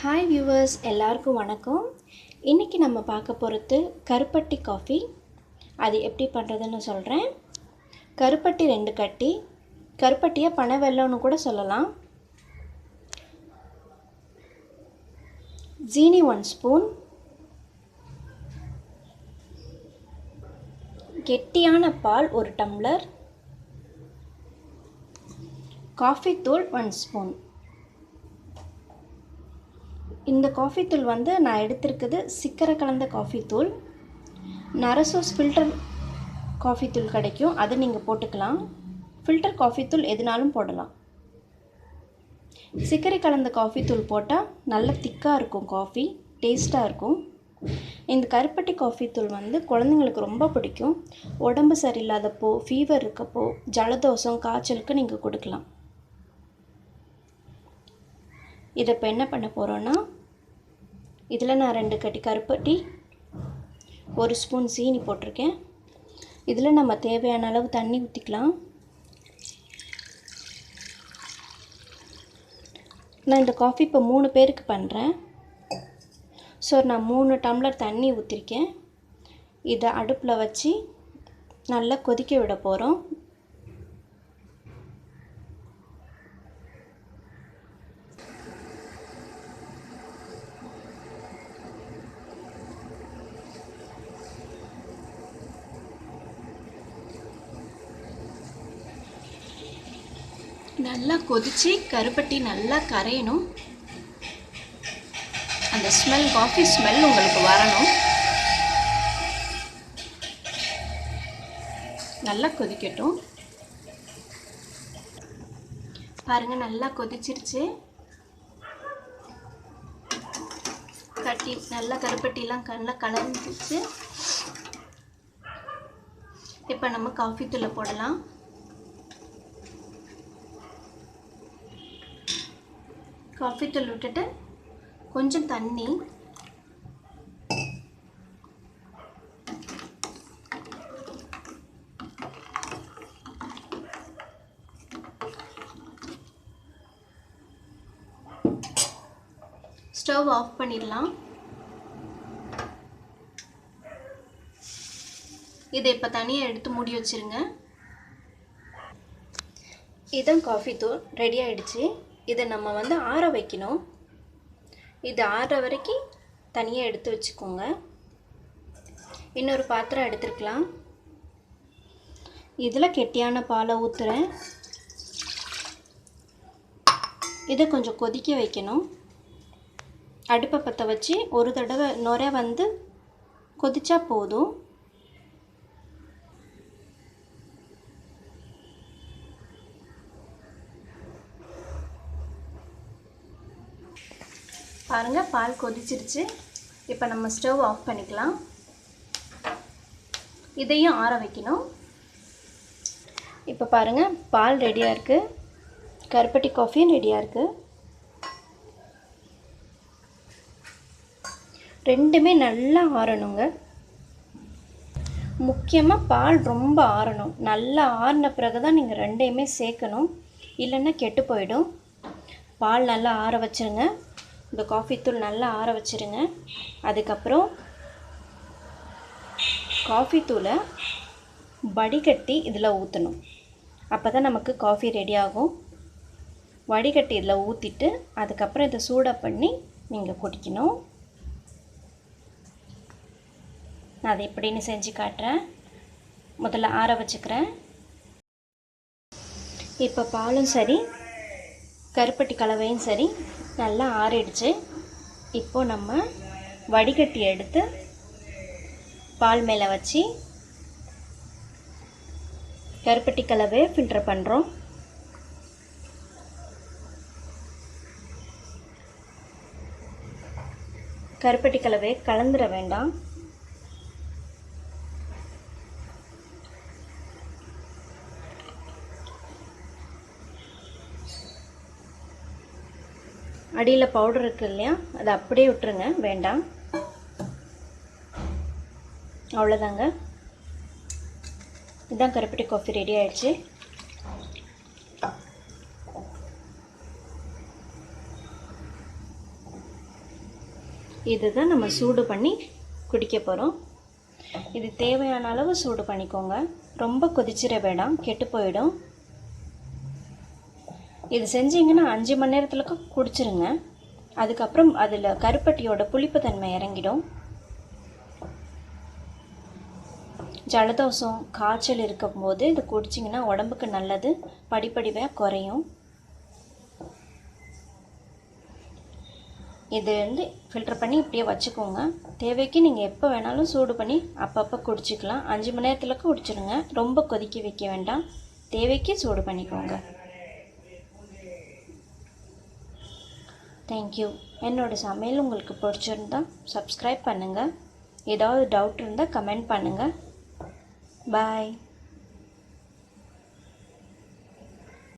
Hi viewers எல்லாருக்கும் வணக்கம். இன்றைக்கி நம்ம பார்க்க போகிறது கருப்பட்டி காஃபி அது எப்படி பண்ணுறதுன்னு சொல்கிறேன் கருப்பட்டி ரெண்டு கட்டி. கருப்பட்டியை பனை வெள்ளம்னு கூட சொல்லலாம். ஜீனி ஒன் ஸ்பூன் கெட்டியான பால் ஒரு டம்ளர் காஃபி தூள் ஒன் ஸ்பூன் இந்த காஃபி தூள் வந்து நான் எடுத்திருக்குது சிக்கரை கலந்த காஃபி தூள். நரசோஸ் ஃபில்டர் காஃபி தூள் கிடைக்கும். அதை நீங்கள் போட்டுக்கலாம். ஃபில்டர் காஃபி தூள் எதுனாலும் போடலாம். சிக்கரை கலந்த காஃபி தூள் போட்டால் நல்ல திக்காக இருக்கும் காஃபி டேஸ்ட்டாக இருக்கும். இந்த கருப்பட்டி காஃபி தூள் வந்து குழந்தைங்களுக்கு ரொம்ப பிடிக்கும். உடம்பு சரியில்லாதப்போ ஃபீவர் இருக்கப்போ ஜலதோஷம் காய்ச்சலுக்கு நீங்கள் கொடுக்கலாம். இதை இப்போ என்ன பண்ண போகிறோன்னா இதில் நான் ரெண்டு கட்டி கருப்பட்டி ஒரு ஸ்பூன் சீனி போட்டிருக்கேன். இதில் நம்ம தேவையான அளவு தண்ணி ஊற்றிக்கலாம். நான் இந்த காஃபி இப்போ மூணு பேருக்கு பண்ணுறேன். ஸோ நான் மூணு டம்ளர் தண்ணி ஊற்றிருக்கேன். இதை அடுப்பில் வச்சு நல்லா கொதிக்க விட போகிறோம். நல்லா கொதித்து கருப்பட்டி நல்லா கரையணும். அந்த ஸ்மெல் காஃபி ஸ்மெல் உங்களுக்கு வரணும். நல்லா கொதிக்கட்டும். பாருங்கள் நல்லா கொதிச்சிருச்சு. கட்டி நல்லா கருப்பட்டிலாம் நல்லா கலந்துச்சு இப்போ நம்ம காஃபி தூளை போடலாம். காஃபி தூள் விட்டுட்டு கொஞ்சம் தண்ணி. ஸ்டவ் ஆஃப் பண்ணிடலாம். இதை இப்போ தனியாக எடுத்து மூடி வச்சுருங்க. இதுதான் காஃபி தூள். ரெடி ஆகிடுச்சு இதை நம்ம வந்து ஆற வைக்கணும். இது ஆறுற வரைக்கும் தனியாக எடுத்து வச்சுக்கோங்க. இன்னொரு பாத்திரம் எடுத்துருக்கலாம். இதில் கெட்டியான பாலை ஊற்றுறேன் இதை கொஞ்சம் கொதிக்க வைக்கணும். அடுப்பை பற்ற வச்சு ஒரு தடவை நுரை வந்து கொதிச்சா போதும். பாருங்கள் பால் கொதிச்சிருச்சு. இப்போ நம்ம ஸ்டவ் ஆஃப் பண்ணிக்கலாம். இதையும் ஆற வைக்கணும். இப்போ பாருங்கள் பால் ரெடியாக இருக்குது கருப்பட்டி காஃபியும் ரெடியாக இருக்குது ரெண்டுமே நல்லா ஆறணுங்க. முக்கியமாக பால் ரொம்ப ஆறணும். நல்லா ஆறின பிறகு தான் நீங்கள் ரெண்டையுமே சேர்க்கணும். இல்லைன்னா கெட்டு போயிடும். பால் நல்லா ஆற வச்சுருங்க. இந்த காஃபி தூள் நல்லா ஆற வச்சுருங்க. அதுக்கப்புறம் காஃபி தூளை வடிகட்டி இதில் ஊற்றணும் அப்போ தான் நமக்கு காஃபி ரெடி ஆகும். வடிகட்டி இதில் ஊற்றிட்டு அதுக்கப்புறம் இதை சூடாக பண்ணி நீங்கள் குடிக்கணும் நான் அதை எப்படின்னு செஞ்சு காட்டுறேன். முதல்ல ஆற வச்சுக்கிறேன். இப்போ பாலும் சரி கருப்பட்டி கலவையும் சரி நல்லா ஆறிடுச்சு. இப்போ நம்ம வடிகட்டி எடுத்து பால் மேலே வச்சு கருப்பட்டி கலவை ஃபில்டர் பண்ணுறோம் கருப்பட்டி கலவை கலந்துட வேண்டாம். அடியில் பவுடர் இருக்குது இல்லையா? அதை அப்படியே விட்டுருங்க. வேண்டாம். அவ்வளோதாங்க இதுதான் கருப்பட்டி காஃபி ரெடி ஆயிடுச்சு. இதுதான் நம்ம சூடு பண்ணி குடிக்க போகிறோம் இது தேவையான அளவு சூடு பண்ணிக்கோங்க. ரொம்ப கொதிச்சிட வேண்டாம். கெட்டு போயிடும். இது செஞ்சீங்கன்னா அஞ்சு மணி நேரத்துலக்கும் குடிச்சிருங்க. அதுக்கப்புறம் அதில் கருப்பட்டியோட புளிப்பு தன்மை இறங்கிடும். ஜலதோஷம் காய்ச்சல் இருக்கும்போது இது குடிச்சிங்கன்னா உடம்புக்கு நல்லது படிப்படியாக குறையும். இது வந்து ஃபில்டர் பண்ணி இப்படியே வச்சுக்கோங்க. தேவைக்கு நீங்கள் எப்போ வேணாலும் சூடு பண்ணி அப்பப்போ குடிச்சிக்கலாம். அஞ்சு மணி நேரத்தில் குடிச்சிருங்க. ரொம்ப கொதிக்க வைக்க வேண்டாம். தேவைக்கு சூடு பண்ணிக்கோங்க. தேங்க்யூ என்னோடய சமையல் உங்களுக்கு பிடிச்சிருந்தா சப்ஸ்கிரைப் பண்ணுங்கள் ஏதாவது டவுட் இருந்தால் கமெண்ட் பண்ணுங்கள் பாய்